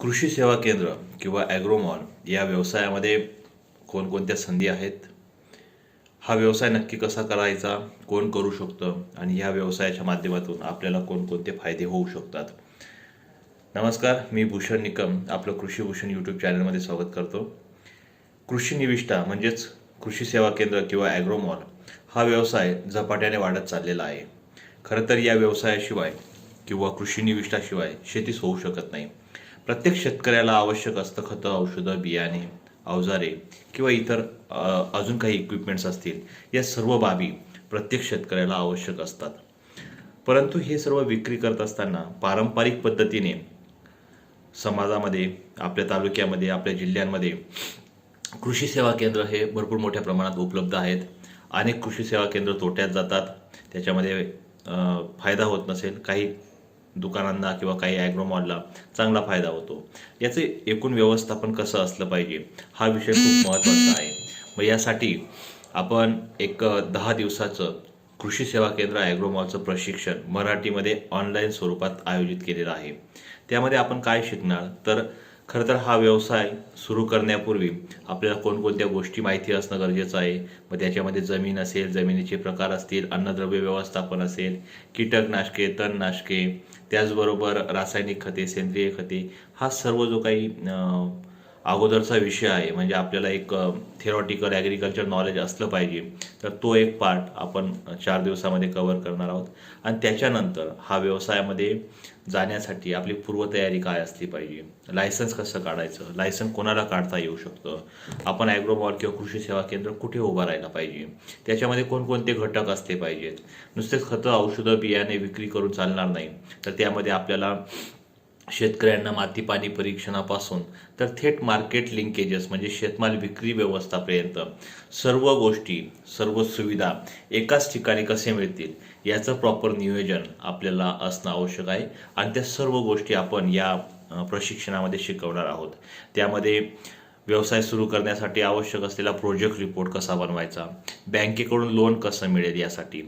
कृषी सेवा केंद्र किंवा ॲग्रोमॉल या व्यवसायामध्ये कोणकोणत्या संधी आहेत? हा व्यवसाय नक्की कसा करायचा? कोण करू शकतं? आणि या व्यवसायाच्या माध्यमातून आपल्याला कोणकोणते फायदे होऊ शकतात? नमस्कार मी भूषण निकम. आपलं कृषी भूषण यूट्यूब चॅनलमध्ये स्वागत करतो. कृषी निविष्ठा म्हणजेच कृषी सेवा केंद्र किंवा ॲग्रोमॉल हा व्यवसाय झपाट्याने वाढत चाललेला आहे. खरं तर या व्यवसायाशिवाय किंवा कृषी निविष्ठाशिवाय शेतीच होऊ शकत नाही. प्रत्येक शेतकऱ्याला आवश्यक असतं खतं औषधं बियाणे अवजारे किंवा इतर अजून काही इक्विपमेंट्स असतील. या सर्व बाबी प्रत्येक शेतकऱ्याला आवश्यक असतात. परंतु हे सर्व विक्री करत असताना पारंपरिक पद्धतीने समाजामध्ये आपल्या तालुक्यामध्ये आपल्या जिल्ह्यांमध्ये कृषी सेवा केंद्र हे भरपूर मोठ्या प्रमाणात उपलब्ध आहेत. अनेक कृषी सेवा केंद्र तोट्यात जातात. त्याच्यामध्ये फायदा होत नसेल. काही दुकानांना किंवा काही ॲग्रोमॉलला चांगला फायदा होतो. याचे एकूण व्यवस्थापन कसं असलं पाहिजे हा विषय खूप महत्त्वाचा आहे. मग यासाठी आपण एक दहा दिवसाचं कृषी सेवा केंद्र ॲग्रोमॉलचं प्रशिक्षण मराठीमध्ये ऑनलाईन स्वरूपात आयोजित केलेलं आहे. त्यामध्ये आपण काय शिकणार? तर खरं तर हा व्यवसाय सुरू करण्यापूर्वी आपल्याला कोणकोणत्या गोष्टी माहिती असणं गरजेचं आहे? मग त्याच्यामध्ये जमीन असेल जमिनीचे प्रकार असतील अन्नद्रव्य व्यवस्थापन असेल कीटकनाशके तणनाशके त्याचबरोबर रासायनिक खते सेंद्रिय खते हा सर्व जो काही अगोदरचा विषय आहे म्हणजे आपल्याला एक थेरॉटिकल ॲग्रिकल्चर नॉलेज असलं पाहिजे. तर तो एक पार्ट आपण चार दिवसामध्ये कव्हर करणार आहोत. आणि त्याच्यानंतर हा व्यवसायामध्ये जाण्यासाठी आपली पूर्वतयारी काय असली पाहिजे? लायसन्स कसं काढायचं? लायसन्स कोणाला काढता येऊ शकतं? आपण ॲग्रोमॉल किंवा कृषी सेवा केंद्र कुठे उभं राहायला पाहिजे? त्याच्यामध्ये कोणकोणते घटक असले पाहिजेत? नुसतेच खतं औषधं बियाणे विक्री करून चालणार नाही. तर त्यामध्ये आपल्याला शेतकऱ्यांना माती पाणी परीक्षणापासून तर थेट मार्केट लिंकेजेस म्हणजे शेतमाल विक्री व्यवस्थापर्यंत सर्व गोष्टी सर्व सुविधा एकाच ठिकाणी कसे मिळतील याचं प्रॉपर नियोजन आपल्याला असणं आवश्यक आहे. आणि त्या सर्व गोष्टी आपण या प्रशिक्षणामध्ये शिकवणार आहोत. त्यामध्ये व्यवसाय सुरू करण्यासाठी आवश्यक असलेला प्रोजेक्ट रिपोर्ट कसा बनवायचा बँकेकडून लोन कसं मिळेल यासाठी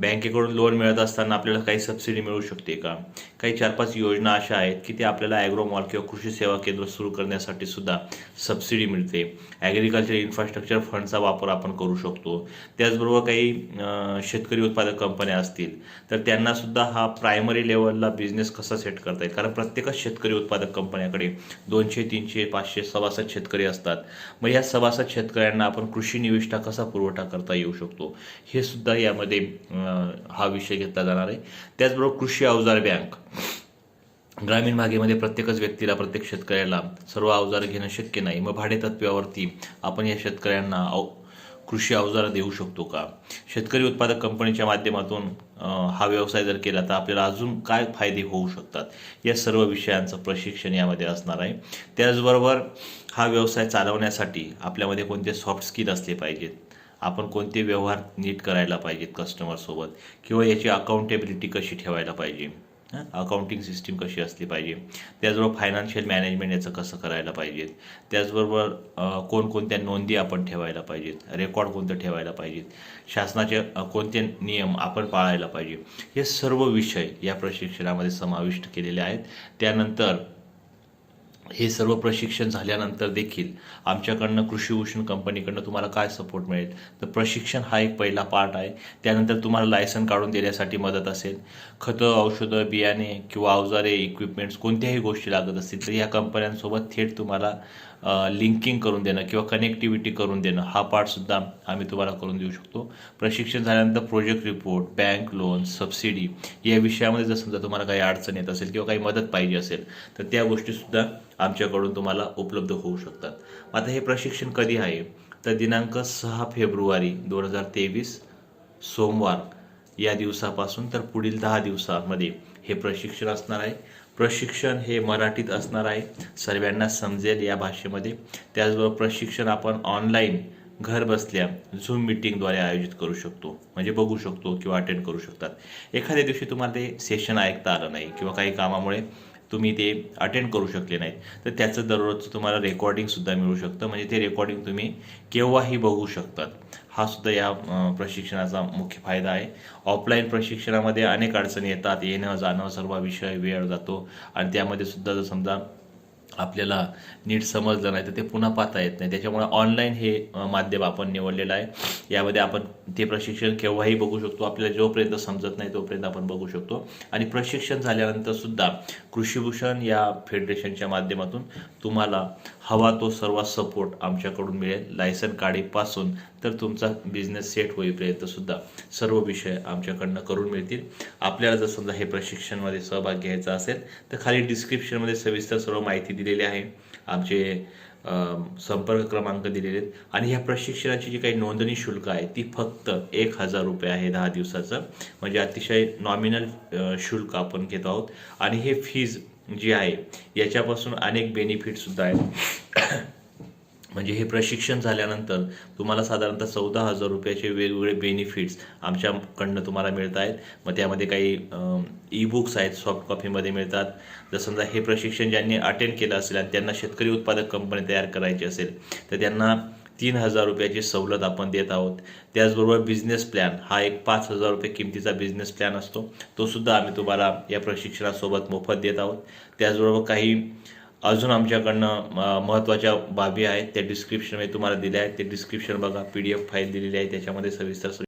बँकेकडून लोन मिळत असताना आपल्याला काही सबसिडी मिळू शकते का? काही चार पाच योजना अशा आहेत की ते आपल्याला ॲग्रोमॉल किंवा कृषी सेवा केंद्र सुरू करण्यासाठी सुद्धा सबसिडी मिळते. ॲग्रिकल्चर इन्फ्रास्ट्रक्चर फंडचा वापर आपण करू शकतो. त्याचबरोबर काही शेतकरी उत्पादक कंपन्या असतील तर त्यांनासुद्धा हा प्रायमरी लेवलला बिझनेस कसा सेट करता येईल? कारण प्रत्येकच शेतकरी उत्पादक कंपन्याकडे दोनशे तीनशे पाचशे सभासद शेतकरी असतात. मग या सभासद शेतकऱ्यांना आपण कृषी निविष्ठा कसा पुरवठा करता येऊ शकतो? हे सुद्धा यामध्ये हा विषय घेतला जाणार आहे. त्याचबरोबर कृषी अवजार बँक. ग्रामीण भागेमध्ये प्रत्येकच व्यक्तीला प्रत्येक शेतकऱ्याला सर्व अवजार घेणं शक्य नाही. मग भाडेतत्वावरती आपण या शेतकऱ्यांना अव कृषी अवजारं देऊ शकतो का? शेतकरी उत्पादक कंपनीच्या माध्यमातून हा व्यवसाय जर केला तर आपल्याला अजून काय फायदे होऊ शकतात? या सर्व विषयांचं प्रशिक्षण यामध्ये असणार आहे. त्याचबरोबर हा व्यवसाय चालवण्यासाठी आपल्यामध्ये कोणते सॉफ्ट स्किल असले पाहिजेत? आपण कोणते व्यवहार नीट करायला पाहिजेत कस्टमरसोबत किंवा याची अकाउंटेबिलिटी कशी ठेवायला पाहिजे? अकाउंटिंग सिस्टीम कशी असली पाहिजे? त्याचबरोबर फायनान्शियल मॅनेजमेंट याचं कसं करायला पाहिजेत त्याचबरोबर कोणकोणत्या नोंदी आपण ठेवायला पाहिजेत? रेकॉर्ड कोणतं ठेवायला पाहिजेत? शासनाचे कोणते नियम आपण पाळायला पाहिजे? हे सर्व विषय या प्रशिक्षणामध्ये समाविष्ट केलेले आहेत. त्यानंतर हे सर्व प्रशिक्षण झाल्यानंतर देखील आमच्याकडनं कृषी भूषण कंपनीकडनं तुम्हाला काय सपोर्ट मिळेल? तर प्रशिक्षण हा एक पहिला पार्ट आहे. त्यानंतर तुम्हाला लायसन काढून देण्यासाठी मदत असेल. खतं औषधं बियाणे किंवा अवजारे इक्विपमेंट्स कोणत्याही गोष्टी लागत असतील तर या कंपन्यांसोबत थेट तुम्हाला लिंकिंग करून देणं किंवा कनेक्टिव्हिटी करून देणं हा पार्टसुद्धा आम्ही तुम्हाला करून देऊ शकतो. प्रशिक्षण झाल्यानंतर project report bank loan subsidy या विषयामध्ये जर समजा तुम्हाला काही अडचण येत असेल किंवा काही मदत पाहिजे असेल तर त्या गोष्टीसुद्धा आमच्याकडून तुम्हाला उपलब्ध होऊ शकतात. आता हे प्रशिक्षण कधी आहे? तर दिनांक सहा फेब्रुवारी दोन हजार तेवीस सोमवार या दिवसापासून तर पुढील दहा दिवसामध्ये हे प्रशिक्षण असणार आहे. प्रशिक्षण हे मराठीत असणार आहे. सर्वांना समजेल या भाषेमध्ये. त्याचबरोबर प्रशिक्षण आपण ऑनलाईन घर बसल्या झूम मिटिंगद्वारे आयोजित करू शकतो. म्हणजे बघू शकतो किंवा अटेंड करू शकतात. एखाद्या दिवशी तुम्हाला ते सेशन ऐकता आलं नाही किंवा काही कामामुळे तुम्ही ते अटेंड करू शकले नाहीत. तर त्याचं दररोजचं तुम्हाला रेकॉर्डिंगसुद्धा मिळू शकतं. म्हणजे ते रेकॉर्डिंग तुम्ही केव्हाही बघू शकतात. हा सुद्धा या प्रशिक्षणाचा मुख्य फायदा आहे. ऑफलाईन प्रशिक्षणामध्ये अनेक अडचणी येतात. येणं जाणं सर्व विषय वेळ जातो. आणि त्यामध्ये सुद्धा जर समजा आपल्याला नीट समजलं नाही तर ते पुन्हा पाहता येत नाही. त्याच्यामुळे ऑनलाईन हे माध्यम आपण निवडलेलं आहे. यामध्ये आपण ते प्रशिक्षण केव्हाही बघू शकतो. आपल्याला जोपर्यंत समजत नाही तोपर्यंत आपण बघू शकतो. आणि प्रशिक्षण झाल्यानंतर सुद्धा कृषीभूषण या फेडरेशनच्या माध्यमातून तुम्हाला हवा तो सर्व सपोर्ट आमच्याकडून मिळेल. लायसन काढीपासून तर तुमचा बिझनेस सेट होईपर्यंत सुद्धा सर्व विषय आमच्याकडनं करून मिळतील. आपल्याला जर समजा हे प्रशिक्षणमध्ये सहभाग घ्यायचा असेल तर खाली डिस्क्रिप्शनमध्ये सविस्तर सर्व माहिती दिलेली आहे. आमचे संपर्क क्रमांक दिलेले आहेत. आणि ह्या प्रशिक्षणाची जी काही नोंदणी शुल्क आहे ती फक्त एक हजार रुपये आहे दहा दिवसाचं. म्हणजे अतिशय नॉमिनल शुल्क आपण घेत आहोत. आणि हे फीज जी आहे याच्यापासून अनेक बेनिफिटसुद्धा आहेत. म्हणजे हे प्रशिक्षण झाल्यानंतर तुम्हाला साधारणतः चौदा हजार रुपयाचे वेगवेगळे बेनिफिट्स आमच्याकडनं तुम्हाला मिळत आहेत. मग त्यामध्ये काही ई बुक्स आहेत सॉफ्ट कॉपीमध्ये मिळतात. जर समजा हे प्रशिक्षण ज्यांनी अटेंड केलं असेल आणि त्यांना शेतकरी उत्पादक कंपनी तयार करायची असेल तर त्यांना तीन हजार रुपयाची सवलत आपण देत आहोत. त्याचबरोबर बिझनेस प्लॅन हा एक पाच हजार रुपये किमतीचा बिझनेस प्लॅन असतो. तोसुद्धा आम्ही तुम्हाला या प्रशिक्षणासोबत मोफत देत आहोत. त्याचबरोबर काही अजून आमच्याकडनं महत्त्वाच्या बाबी आहेत त्या डिस्क्रिप्शनमध्ये तुम्हाला दिल्या आहेत. ते डिस्क्रिप्शन बघा पी डी एफ फाईल दिलेली आहे त्याच्यामध्ये सविस्तर